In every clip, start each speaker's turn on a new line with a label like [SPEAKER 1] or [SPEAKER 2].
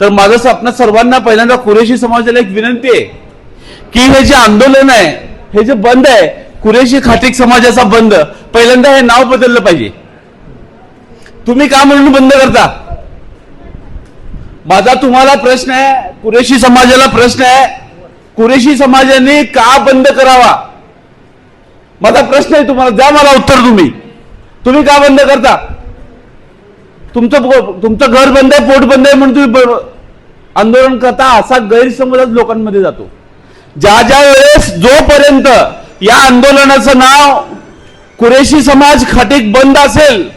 [SPEAKER 1] तर माझं आपल्या सर्वांना पहिल्यांदा कुरेशी समाजाला एक विनंती आहे की हे जे आंदोलन आहे हे जे बंद आहे कुरेशी खाटिक समाजाचा बंद पहिल्यांदा हे नाव बदललं पाहिजे. तुम्ही का म्हणून बंद करता? माझा तुम्हाला प्रश्न आहे कुरेशी समाजाला प्रश्न आहे कुरेशी समाजाने का बंद करावा? माझा प्रश्न आहे तुम्हाला द्या मला उत्तर तुम्ही. तुम्ही का बंद करता? तुमचं तुमचं घर बंद आहे पोट बंद आहे म्हणून तुम्ही आंदोलन करता असा गैरसमजच लोकांमध्ये जातो. ज्या ज्या वेळेस जोपर्यंत या आंदोलनाचं नाव कुरेशी समाज खाटीक बंद असेल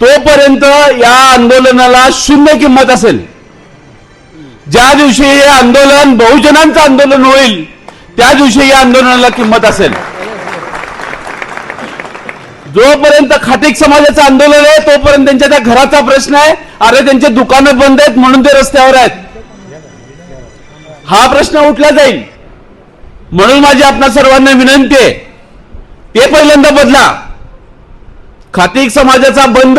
[SPEAKER 1] तोपर्यंत या आंदोलनाला शून्य किंमत असेल. ज्या दिवशी हे आंदोलन बहुजनांचं आंदोलन होईल त्या दिवशी या आंदोलनाला किंमत असेल. जोपर्यंत खाटिक समाजाचं आंदोलन आहे तोपर्यंत त्यांच्या त्या घराचा प्रश्न आहे. अरे त्यांचे दुकानं बंद आहेत म्हणून ते रस्त्यावर आहेत. हा प्रश्न उठला जाईल. म्हणून माझी आपणा सर्वांना विनंती आहे. ते पहिल्यांदा बदला. खातिक समाजाचा बंद.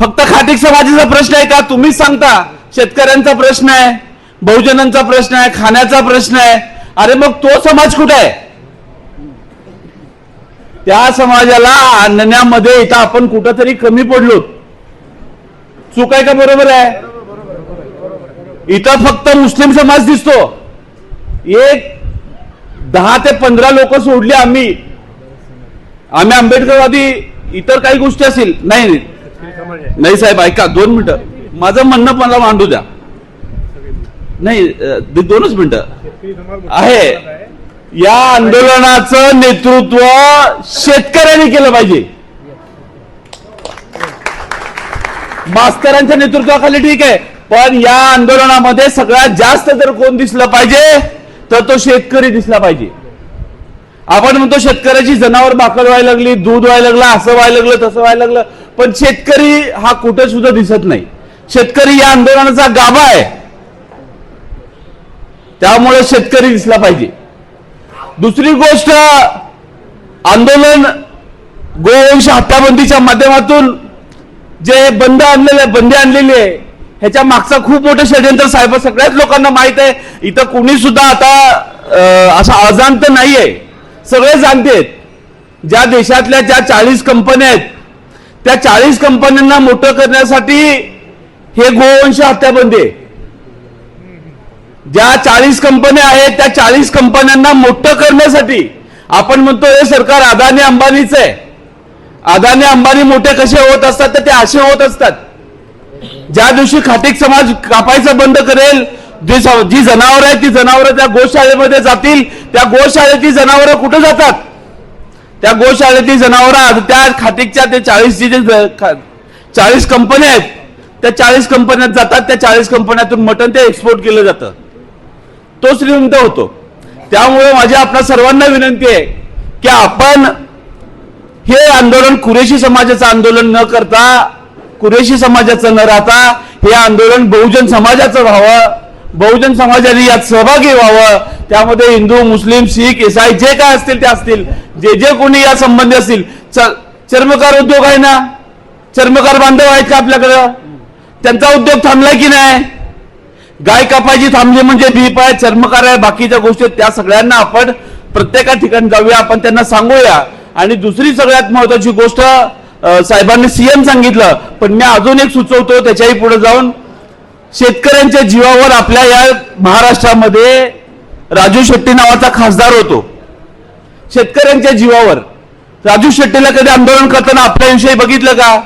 [SPEAKER 1] फक्त खातिक समाजाचा प्रश्न आहे का? तुम्हीच सांगता. शेतकऱ्यांचा प्रश्न आहे बहुजनांचा प्रश्न आहे खाण्याचा प्रश्न आहे. अरे मग तो समाज कुठे आहे? त्या समाजाला आणण्यामध्ये इथं आपण कुठंतरी कमी पडलो. चूक आहे का? बरोबर आहे. इथं फक्त मुस्लिम समाज दिसतो. एक दहा ते पंधरा लोक सोडली आम्ही. आम्ही आंबेडकरवादी इतर काही गोष्टी असतील. नाही नाही. साहेब ऐका दोन मिनिटं. माझं म्हणणं मला मांडू द्या. नाही दोनच मिनिटं. आहे. या आंदोलनाचं नेतृत्व शेतकऱ्यांनी केलं पाहिजे. मास्तरांच्या नेतृत्वाखाली ठीक आहे पण या आंदोलनामध्ये सगळ्यात जास्त जर कोण दिसलं पाहिजे तर तो शेतकरी दिसला पाहिजे. आपण म्हणतो शेतकऱ्याची जनावर बाकड व्हायला लागली दूध व्हायला लागलं असं व्हायला लागलं तसं व्हायला लागलं पण शेतकरी हा कुठे सुद्धा दिसत नाही. शेतकरी या आंदोलनाचा गाभा आहे. त्यामुळे शेतकरी दिसला पाहिजे. दुसरी गोष्ट आंदोलन गोवंश हत्याबंदीच्या माध्यमातून जे बंद आणलेले बंदी आणलेली आहे ह्याच्या मागचा खूप मोठं षडयंत्र साहेब. सगळ्याच लोकांना माहीत आहे इथं कुणी सुद्धा आता अं, असा अजांत नाहीये. सगळे जाणतेत ज्या देशातल्या ज्या चाळीस कंपन्या आहेत त्या चाळीस कंपन्यांना मोठं करण्यासाठी हे गोवंश हत्याबंदी आहे. ज्या चाळीस कंपन्या आहेत त्या चाळीस कंपन्यांना मोठं करण्यासाठी आपण म्हणतो हे सरकार अदानी अंबानीचं आहे. अदानी अंबानी मोठे कसे होत असतात तर ते असे होत असतात. ज्या दिवशी खाटिक समाज कापायचं बंद करेल जी स- जी जनावरं आहेत ती जनावरं त्या गोशाळेमध्ये जातील. त्या गोशाळेची जनावरं कुठं जातात? त्या गोशाळेतील जनावरं त्या खाटिकच्या ते चाळीस जे चाळीस कंपन्या आहेत त्या चाळीस कंपन्यात जातात. त्या चाळीस कंपन्यातून मटण ते एक्सपोर्ट केलं जातं. तो श्रीमंत होतो. त्यामुळे माझी आपल्या सर्वांना विनंती आहे की आपण हे आंदोलन कुरेशी समाजाचं आंदोलन न करता कुरेशी समाजाचं न राहता हे आंदोलन बहुजन समाजाचं व्हावं बहुजन समाजाने यात सहभागी व्हावं. त्यामध्ये हिंदू मुस्लिम शीख ईसाई जे काय असतील ते असतील. जे जे कोणी या संबंधी असतील. च- चर्मकार उद्योग आहे ना? चर्मकार बांधव आहेत का आपल्याकडं? त्यांचा उद्योग थांबलाय की नाही? गाय कापायची थांबली म्हणजे भीप आहे चर्मकार आहे बाकीच्या गोष्टी आहेत, त्या सगळ्यांना आपण प्रत्येका ठिकाणी जाऊया आपण त्यांना सांगूया. आणि दुसरी सगळ्यात महत्वाची गोष्ट साहेबांनी सीएम सांगितलं पण मी अजून एक सुचवतो त्याच्याही पुढे जाऊन. शेतकऱ्यांच्या जीवावर आपल्या या महाराष्ट्रामध्ये राजू शेट्टी नावाचा खासदार होतो. शेतकऱ्यांच्या जीवावर. राजू शेट्टीला कधी आंदोलन करताना आपल्याविषयी बघितलं का?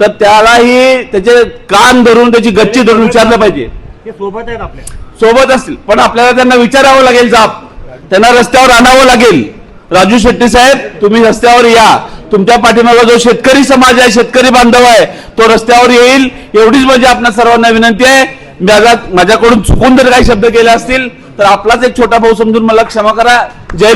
[SPEAKER 1] तर त्यालाही त्याचे कान धरून त्याची गच्ची धरून विचारलं पाहिजे.
[SPEAKER 2] ते सोबत आहेत आपल्या.
[SPEAKER 1] सोबत असतील पण आपल्याला त्यांना विचारावं लागेल जाप. त्यांना रस्त्यावर आणावं लागेल. राजू शेट्टी साहेब तुम्ही रस्त्यावर या. तुमच्या पाठीमागा जो शेतकरी समाज आहे शेतकरी बांधव आहे तो रस्त्यावर येईल. एवढीच म्हणजे आपल्या सर्वांना विनंती आहे. माझ्या माझ्याकडून चुकून जर काही शब्द केले असतील तर आपलाच एक छोटा भाऊ समजून मला क्षमा करा. जय